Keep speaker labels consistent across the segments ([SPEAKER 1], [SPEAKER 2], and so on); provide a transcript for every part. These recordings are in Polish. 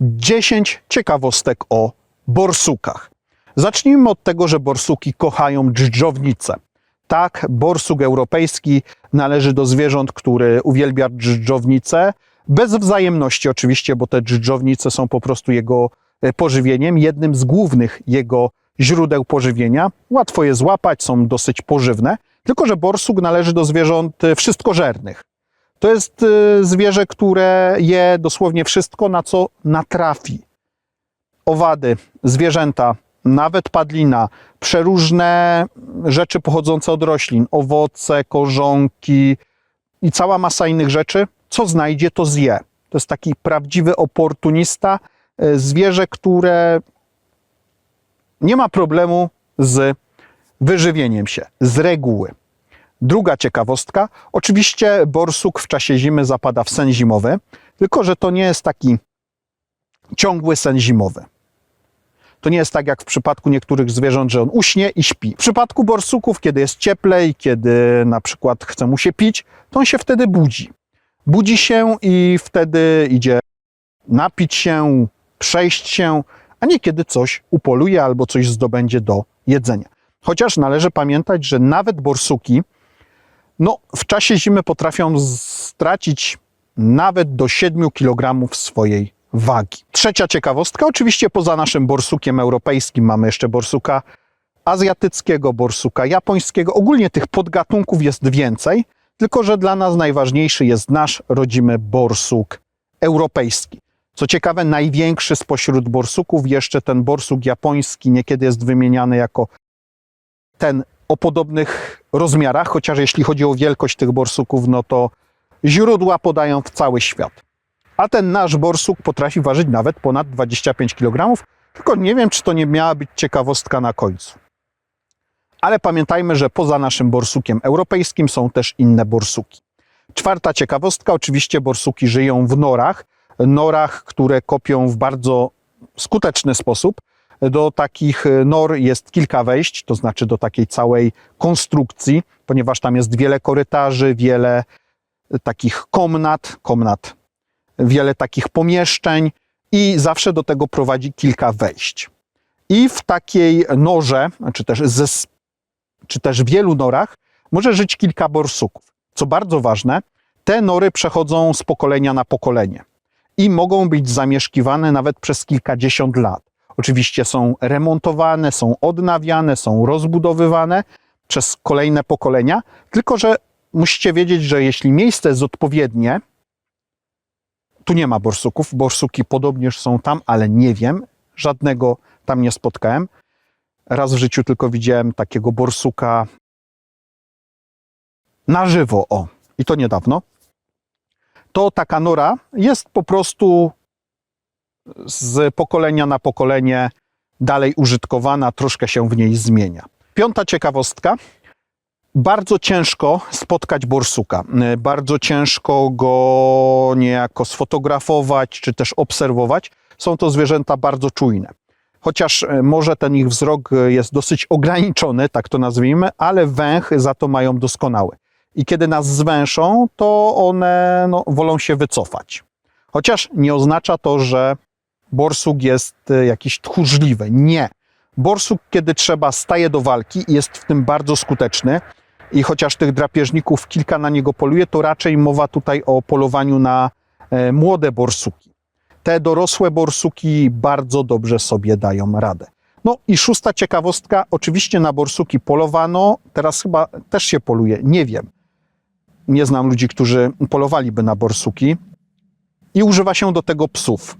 [SPEAKER 1] 10 ciekawostek o borsukach. Zacznijmy od tego, że borsuki kochają dżdżownice. Tak, borsuk europejski należy do zwierząt, który uwielbia dżdżownice. Bez wzajemności oczywiście, bo te dżdżownice są po prostu jego e, pożywieniem, jednym z głównych jego źródeł pożywienia. Łatwo je złapać, są dosyć pożywne, tylko że borsuk należy do zwierząt e, wszystkożernych. To jest e, zwierzę, które je dosłownie wszystko, na co natrafi. Owady, zwierzęta, nawet padlina, przeróżne rzeczy pochodzące od roślin, owoce, korzonki i cała masa innych rzeczy, co znajdzie, to zje. To jest taki prawdziwy oportunista, e, zwierzę, które nie ma problemu z wyżywieniem się, z reguły. Druga ciekawostka. Oczywiście borsuk w czasie zimy zapada w sen zimowy, tylko że to nie jest taki ciągły sen zimowy. To nie jest tak jak w przypadku niektórych zwierząt, że on uśnie i śpi. W przypadku borsuków, kiedy jest cieplej, kiedy na przykład chce mu się pić, to on się wtedy budzi. Budzi się i wtedy idzie napić się, przejść się, a nie kiedy coś upoluje albo coś zdobędzie do jedzenia. Chociaż należy pamiętać, że nawet borsuki no, w czasie zimy potrafią stracić nawet do 7 kg swojej wagi. Trzecia ciekawostka, oczywiście poza naszym borsukiem europejskim mamy jeszcze borsuka azjatyckiego, borsuka japońskiego. Ogólnie tych podgatunków jest więcej, tylko że dla nas najważniejszy jest nasz rodzimy borsuk europejski. Co ciekawe, największy spośród borsuków, jeszcze ten borsuk japoński niekiedy jest wymieniany jako ten o podobnych rozmiarach, chociaż jeśli chodzi o wielkość tych borsuków, no to źródła podają w cały świat. A ten nasz borsuk potrafi ważyć nawet ponad 25 kg, tylko nie wiem, czy to nie miała być ciekawostka na końcu. Ale pamiętajmy, że poza naszym borsukiem europejskim są też inne borsuki. Czwarta ciekawostka, oczywiście borsuki żyją w norach, norach, które kopią w bardzo skuteczny sposób. Do takich nor jest kilka wejść, to znaczy do takiej całej konstrukcji, ponieważ tam jest wiele korytarzy, wiele takich komnat, komnat, wiele takich pomieszczeń i zawsze do tego prowadzi kilka wejść. I w takiej norze, czy też, ze, czy też wielu norach, może żyć kilka borsuków. Co bardzo ważne, te nory przechodzą z pokolenia na pokolenie i mogą być zamieszkiwane nawet przez kilkadziesiąt lat. Oczywiście są remontowane, są odnawiane, są rozbudowywane przez kolejne pokolenia, tylko że musicie wiedzieć, że jeśli miejsce jest odpowiednie, tu nie ma borsuków, borsuki podobnież są tam, ale nie wiem, żadnego tam nie spotkałem. Raz w życiu tylko widziałem takiego borsuka na żywo, o, i to niedawno. To taka nora jest po prostu z pokolenia na pokolenie dalej użytkowana, troszkę się w niej zmienia. Piąta ciekawostka. Bardzo ciężko spotkać borsuka. Bardzo ciężko go niejako sfotografować czy też obserwować. Są to zwierzęta bardzo czujne. Chociaż e, może ten ich wzrok jest dosyć ograniczony, tak to nazwijmy, ale węch za to mają doskonały. I kiedy nas zwęszą, to one no, wolą się wycofać. Chociaż nie oznacza to, że borsuk jest e, jakiś tchórzliwy. Nie. Borsuk, kiedy trzeba, staje do walki i jest w tym bardzo skuteczny. I chociaż tych drapieżników kilka na niego poluje, to raczej mowa tutaj o polowaniu na e, młode borsuki. Te dorosłe borsuki bardzo dobrze sobie dają radę. No i szósta ciekawostka, oczywiście na borsuki polowano, teraz chyba też się poluje, nie wiem. Nie znam ludzi, którzy polowaliby na borsuki. I używa się do tego psów.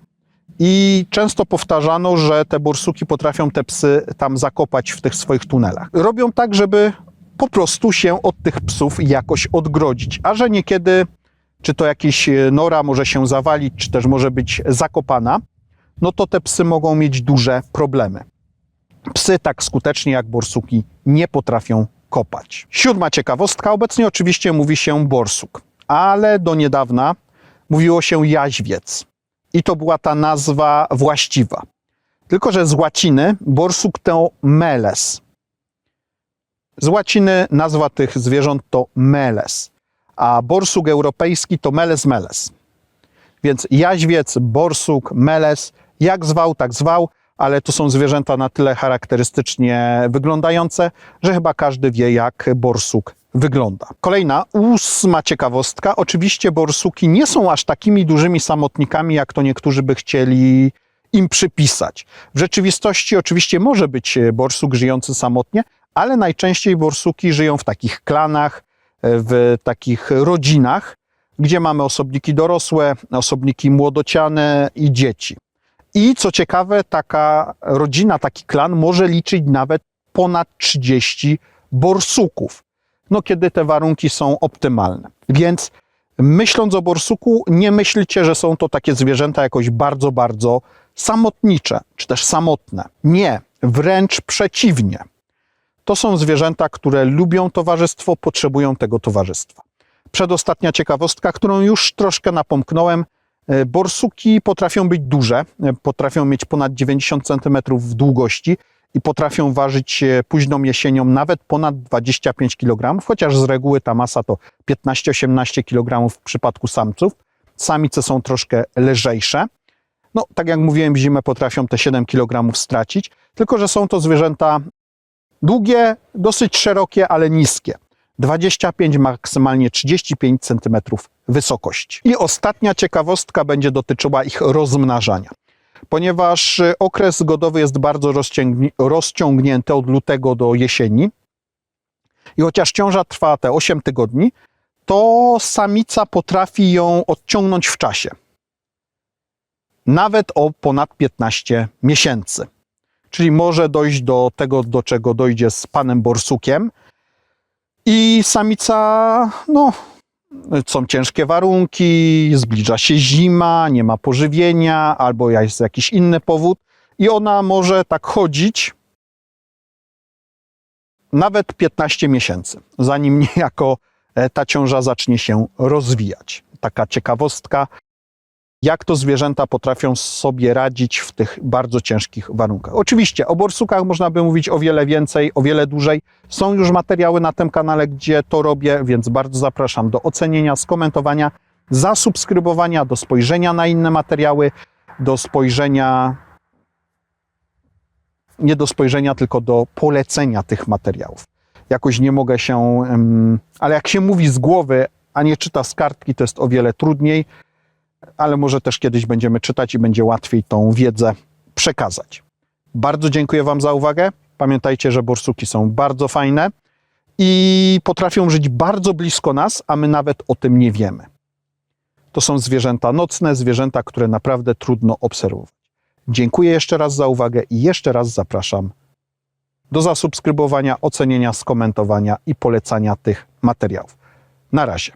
[SPEAKER 1] I często powtarzano, że te borsuki potrafią te psy tam zakopać w tych swoich tunelach. Robią tak, żeby po prostu się od tych psów jakoś odgrodzić, a że niekiedy, czy to jakiś nora może się zawalić, czy też może być zakopana, no to te psy mogą mieć duże problemy. Psy tak skutecznie jak borsuki nie potrafią kopać. Siódma ciekawostka. Obecnie oczywiście mówi się borsuk, ale do niedawna mówiło się jaźwiec. I to była ta nazwa właściwa. Tylko, że z łaciny borsuk to meles. Z łaciny nazwa tych zwierząt to meles, a borsuk europejski to meles meles. Więc jaźwiec, borsuk, meles, jak zwał, tak zwał, ale to są zwierzęta na tyle charakterystycznie wyglądające, że chyba każdy wie, jak borsuk wygląda. Kolejna, ósma ciekawostka. Oczywiście borsuki nie są aż takimi dużymi samotnikami, jak to niektórzy by chcieli im przypisać. W rzeczywistości oczywiście może być borsuk żyjący samotnie, ale najczęściej borsuki żyją w takich klanach, w takich rodzinach, gdzie mamy osobniki dorosłe, osobniki młodociane i dzieci. I co ciekawe, taka rodzina, taki klan może liczyć nawet ponad 30 borsuków, no kiedy te warunki są optymalne. Więc myśląc o borsuku, nie myślcie, że są to takie zwierzęta jakoś bardzo, bardzo samotnicze, czy też samotne. Nie, wręcz przeciwnie. To są zwierzęta, które lubią towarzystwo, potrzebują tego towarzystwa. Przedostatnia ciekawostka, którą już troszkę napomknąłem. E, Borsuki potrafią być duże, e, potrafią mieć ponad 90 cm w długości i potrafią ważyć późną jesienią nawet ponad 25 kg, chociaż z reguły ta masa to 15-18 kg w przypadku samców. Samice są troszkę lżejsze. No, tak jak mówiłem, w zimę potrafią te 7 kg stracić, tylko że są to zwierzęta długie, dosyć szerokie, ale niskie. 25, maksymalnie 35 cm wysokości. I ostatnia ciekawostka będzie dotyczyła ich rozmnażania. Ponieważ y, okres godowy jest bardzo rozciągni- rozciągnięty od lutego do jesieni i chociaż ciąża trwa te 8 tygodni, to samica potrafi ją odciągnąć w czasie. Nawet o ponad 15 miesięcy. Czyli może dojść do tego, do czego dojdzie z panem borsukiem, i samica, no, są ciężkie warunki, zbliża się zima, nie ma pożywienia, albo jest jakiś inny powód, i ona może tak chodzić nawet 15 miesięcy, zanim niejako e, ta ciąża zacznie się rozwijać. Taka ciekawostka, jak to zwierzęta potrafią sobie radzić w tych bardzo ciężkich warunkach. Oczywiście o borsukach można by mówić o wiele więcej, o wiele dłużej. Są już materiały na tym kanale, gdzie to robię, więc bardzo zapraszam do ocenienia, skomentowania, zasubskrybowania, do spojrzenia na inne materiały, do spojrzenia nie do spojrzenia, tylko do polecenia tych materiałów. Jakoś nie mogę się, ale jak się mówi z głowy, a nie czyta z kartki, to jest o wiele trudniej ale może też kiedyś będziemy czytać i będzie łatwiej tą wiedzę przekazać. Bardzo dziękuję Wam za uwagę. Pamiętajcie, że borsuki są bardzo fajne i potrafią żyć bardzo blisko nas, a my nawet o tym nie wiemy. To są zwierzęta nocne, zwierzęta, które naprawdę trudno obserwować. Dziękuję jeszcze raz za uwagę i jeszcze raz zapraszam do zasubskrybowania, ocenienia, skomentowania i polecania tych materiałów. Na razie.